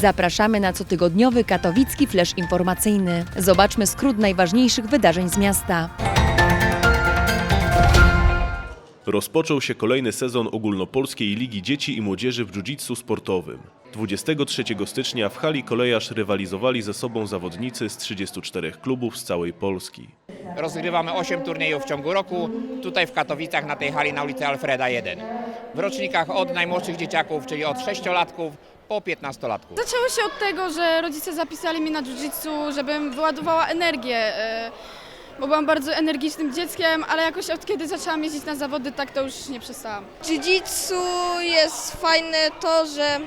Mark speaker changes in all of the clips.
Speaker 1: Zapraszamy na cotygodniowy katowicki flash informacyjny. Zobaczmy skrót najważniejszych wydarzeń z miasta.
Speaker 2: Rozpoczął się kolejny sezon ogólnopolskiej Ligi Dzieci i Młodzieży w jiu-jitsu sportowym. 23 stycznia w hali kolejarz rywalizowali ze sobą zawodnicy z 34 klubów z całej Polski.
Speaker 3: Rozgrywamy 8 turniejów w ciągu roku, tutaj w Katowicach na tej hali na ulicy Alfreda 1. W rocznikach od najmłodszych dzieciaków, czyli od 6-latków po 15-latków.
Speaker 4: Zaczęło się od tego, że rodzice zapisali mnie na jiu-jitsu, żebym wyładowała energię, e, bo byłam bardzo energicznym dzieckiem, ale jakoś od kiedy zaczęłam jeździć na zawody, tak to już nie przestałam.
Speaker 5: Jiu-jitsu jest fajne to, że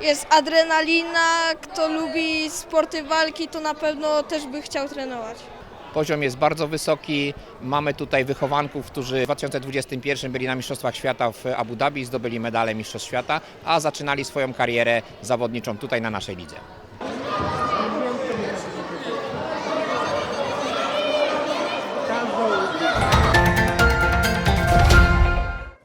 Speaker 5: jest adrenalina. Kto lubi sporty walki, to na pewno też by chciał trenować.
Speaker 3: Poziom jest bardzo wysoki. Mamy tutaj wychowanków, którzy w 2021 byli na Mistrzostwach Świata w Abu Dhabi, zdobyli medale Mistrzostw Świata, a zaczynali swoją karierę zawodniczą tutaj na naszej lidze.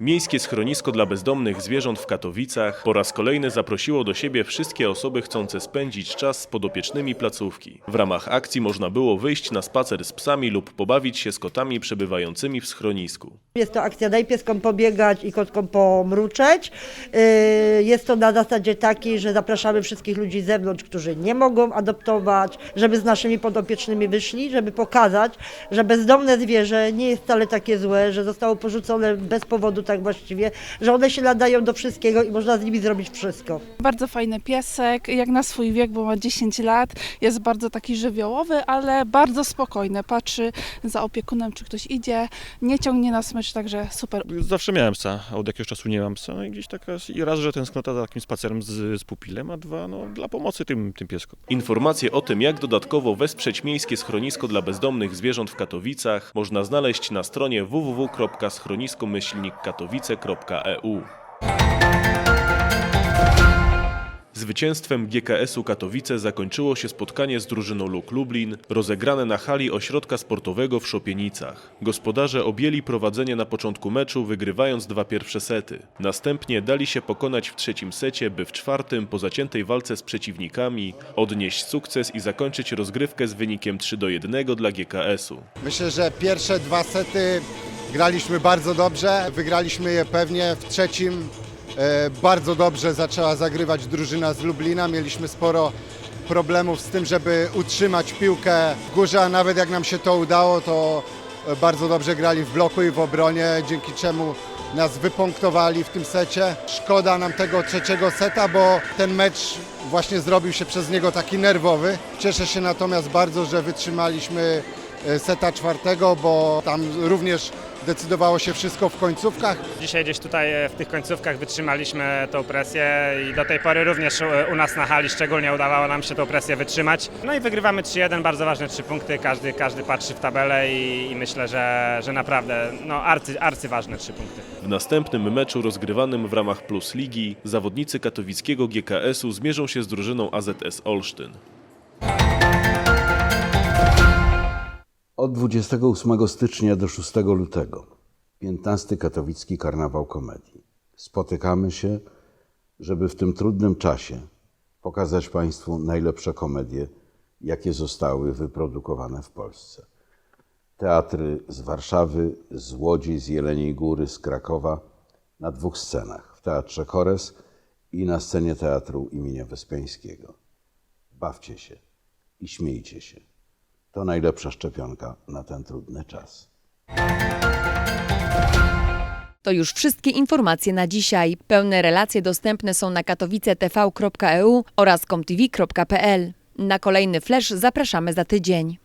Speaker 2: Miejskie schronisko dla bezdomnych zwierząt w Katowicach po raz kolejny zaprosiło do siebie wszystkie osoby chcące spędzić czas z podopiecznymi placówki. W ramach akcji można było wyjść na spacer z psami lub pobawić się z kotami przebywającymi w schronisku.
Speaker 6: Jest to akcja Daj pieskom pobiegać i kotkom pomruczeć. Yy, Jest to na zasadzie takiej, że zapraszamy wszystkich ludzi z zewnątrz, którzy nie mogą adoptować, żeby z naszymi podopiecznymi wyszli, żeby pokazać, że bezdomne zwierzę nie jest wcale takie złe, że zostało porzucone bez powodu tak właściwie, że one się nadają do wszystkiego i można z nimi zrobić wszystko.
Speaker 7: Bardzo fajny piesek, jak na swój wiek, bo ma 10 lat. Jest bardzo taki żywiołowy, ale bardzo spokojny. Patrzy za opiekunem, czy ktoś idzie, nie ciągnie na smycz, także super.
Speaker 8: Zawsze miałem psa, a od jakiegoś czasu nie mam psa. No i gdzieś taka, i raz, że tęsknota za takim spacerem z, z pupilem, a dwa, no, dla pomocy tym, tym pieskom.
Speaker 2: Informacje o tym, jak dodatkowo wesprzeć miejskie schronisko dla bezdomnych zwierząt w Katowicach, można znaleźć na stronie www.schroniskomyślnikkatowice.eu. Zwycięstwem GKS-u Katowice zakończyło się spotkanie z drużyną Luk Lublin, rozegrane na hali ośrodka sportowego w Szopienicach. Gospodarze objęli prowadzenie na początku meczu, wygrywając dwa pierwsze sety. Następnie dali się pokonać w trzecim secie, by w czwartym, po zaciętej walce z przeciwnikami, odnieść sukces i zakończyć rozgrywkę z wynikiem 3 do 1 dla GKS-u.
Speaker 9: Myślę, że pierwsze dwa sety graliśmy bardzo dobrze, wygraliśmy je pewnie. W trzecim e, bardzo dobrze zaczęła zagrywać drużyna z Lublina. Mieliśmy sporo problemów z tym, żeby utrzymać piłkę w górze, a nawet jak nam się to udało, to e, bardzo dobrze grali w bloku i w obronie, dzięki czemu nas wypunktowali w tym secie. Szkoda nam tego trzeciego seta, bo ten mecz właśnie zrobił się przez niego taki nerwowy. Cieszę się natomiast bardzo, że wytrzymaliśmy e, seta czwartego, bo tam również decydowało się wszystko w końcówkach.
Speaker 10: Dzisiaj gdzieś tutaj e, w tych końcówkach wytrzymaliśmy tą presję i do tej pory również e, u nas na hali szczególnie udawało nam się tą presję wytrzymać. No i wygrywamy 3-1, bardzo ważne trzy punkty, każdy, każdy patrzy w tabelę i, i myślę, że, że naprawdę no, arcy, arcyważne trzy punkty.
Speaker 2: W następnym meczu rozgrywanym w ramach Plus Ligi zawodnicy katowickiego GKS-u zmierzą się z drużyną AZS Olsztyn.
Speaker 11: Od 28 stycznia do 6 lutego 15 katowicki karnawał komedii. Spotykamy się, żeby w tym trudnym czasie pokazać Państwu najlepsze komedie, jakie zostały wyprodukowane w Polsce. Teatry z Warszawy, z Łodzi, z Jeleniej Góry, z Krakowa na dwóch scenach w Teatrze Chores i na scenie Teatru imienia Wyspiańskiego. Bawcie się i śmiejcie się. To najlepsza szczepionka na ten trudny czas.
Speaker 1: To już wszystkie informacje na dzisiaj. Pełne relacje dostępne są na katowicetv.eu oraz comtv.pl. Na kolejny flash zapraszamy za tydzień.